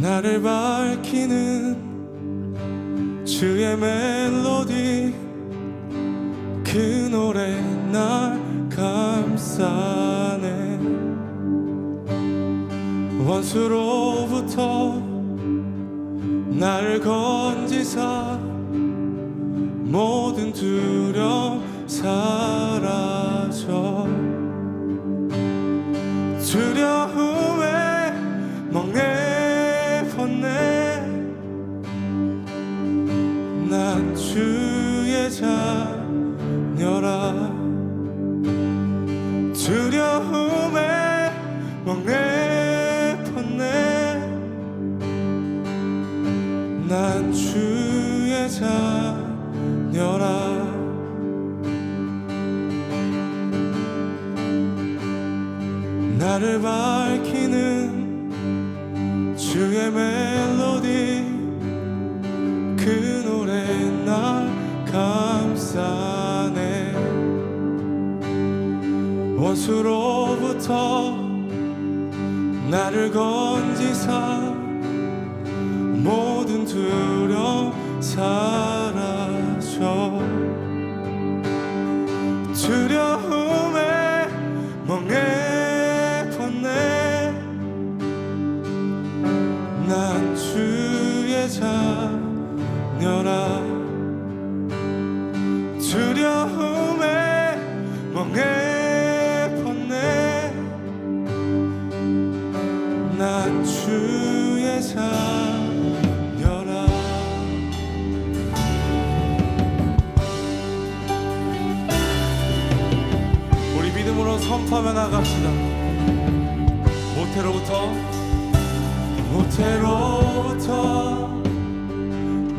나를 밝히는 주의 멜로디 그 노래 날 감싸네. 원수로부터 나를 건지사 모든 두려움 사 멍에 벗네. 난 주의 자 자녀라 두려움에 벗네. 난 주의 자녀라. 우리 믿음으로 선포하며 나갑시다. 모태로부터 모태로부터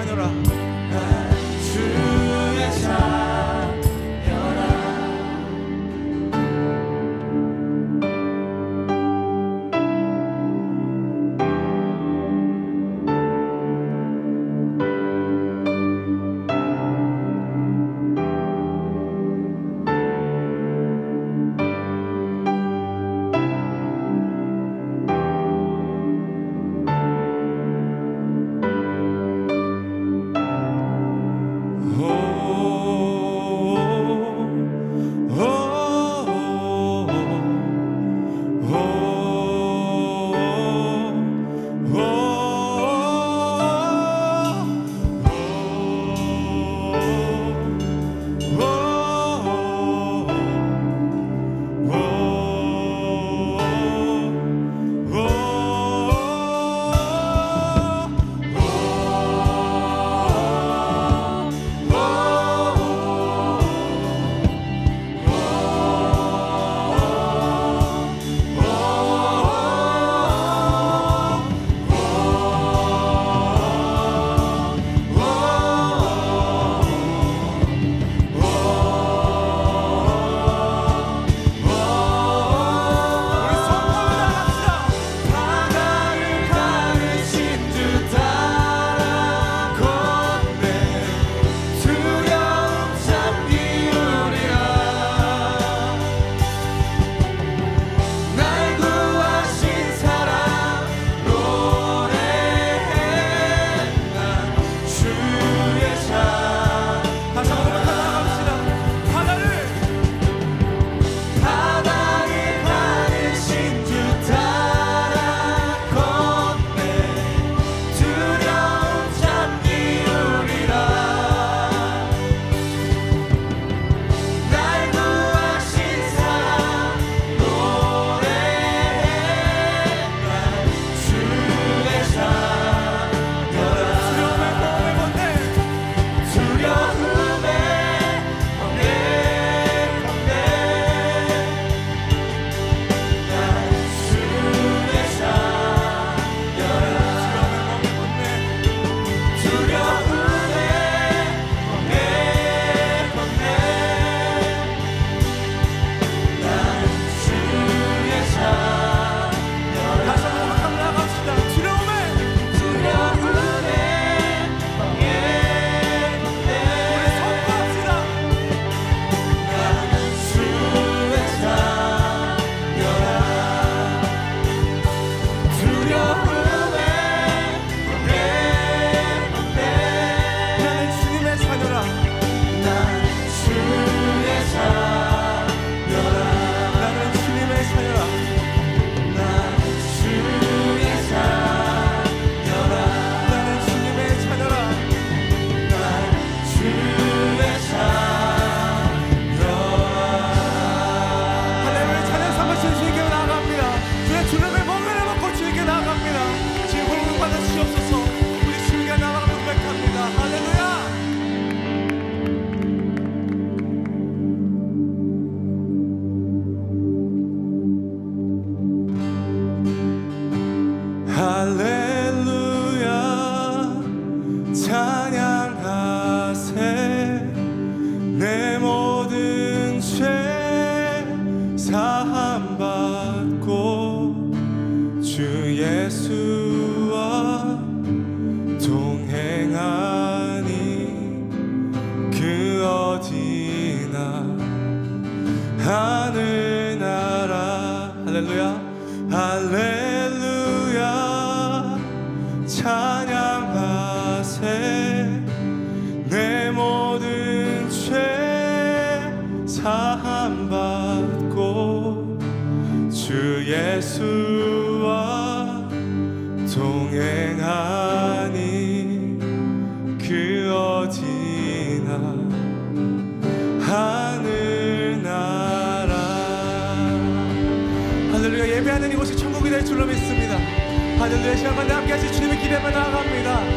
하노라. 찬양. 네, 할렐루야 시간만 함께 하시 주님의 기대만 나아갑니다.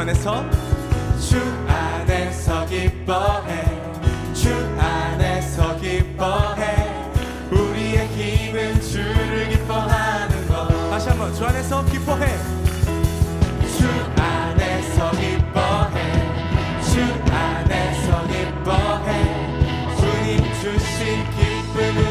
안에서? 주 안에서 기뻐해. 주 안에서 기뻐해. 우리의 힘은 주를 기뻐하는 것. 다시 한번 주 안에서 기뻐해. 주 안에서 기뻐해. 주 안에서 기뻐해. 주님 주신 기쁨을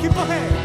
keep ahead.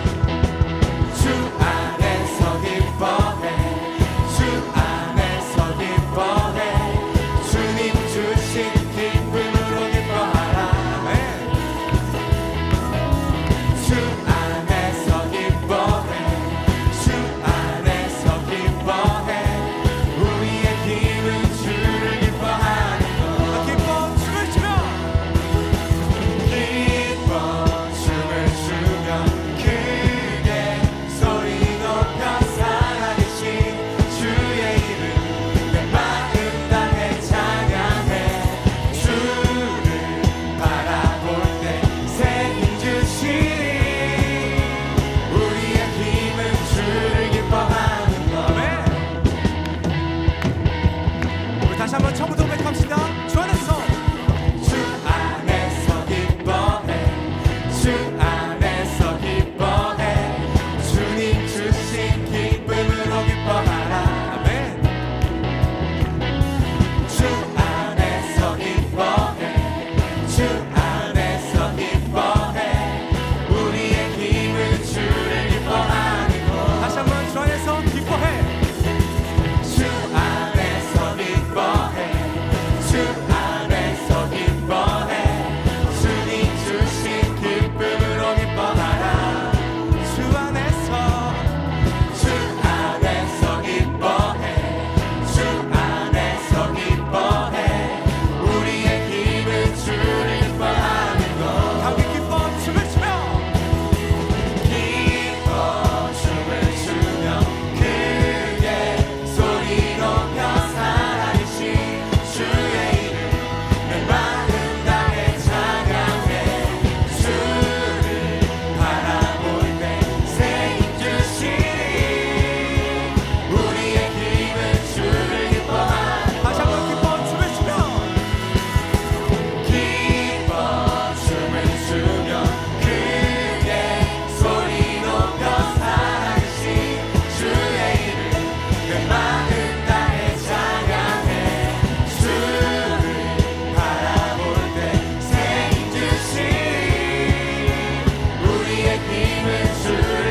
mystery.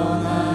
all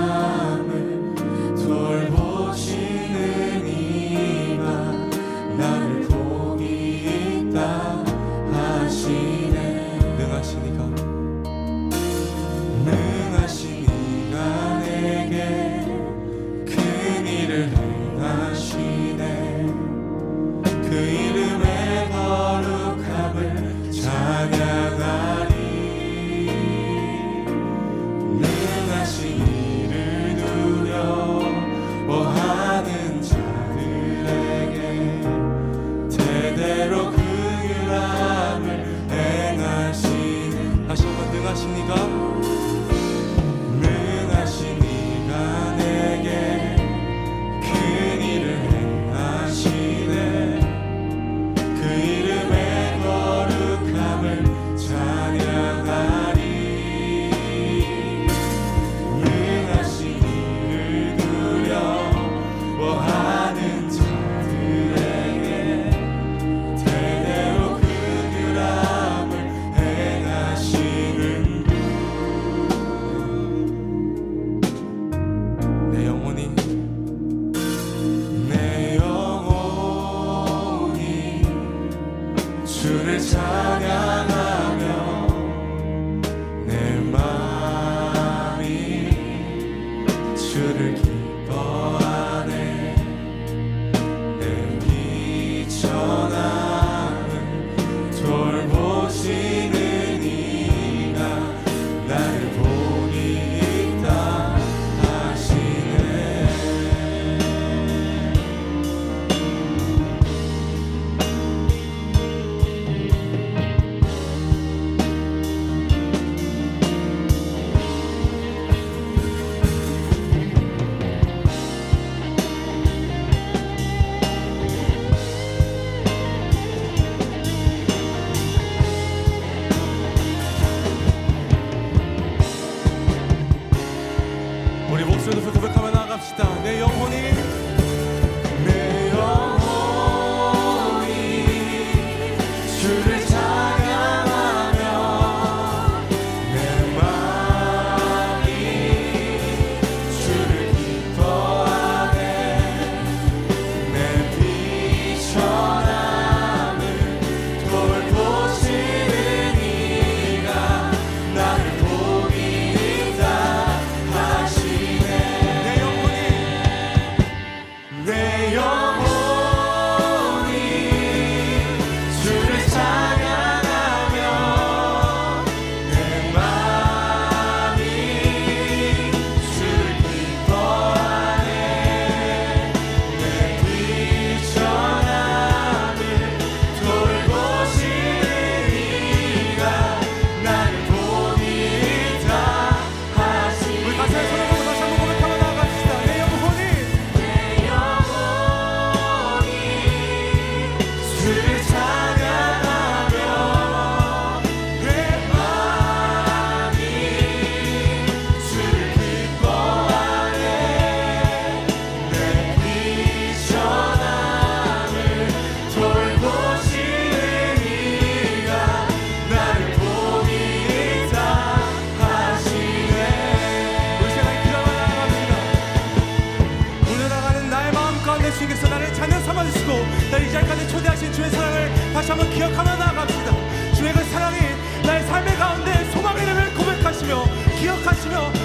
다시 한번 기억하며 나아갑시다. 주의 그 사랑이 나의 삶의 가운데 소망의 이름을 고백하시며 기억하시며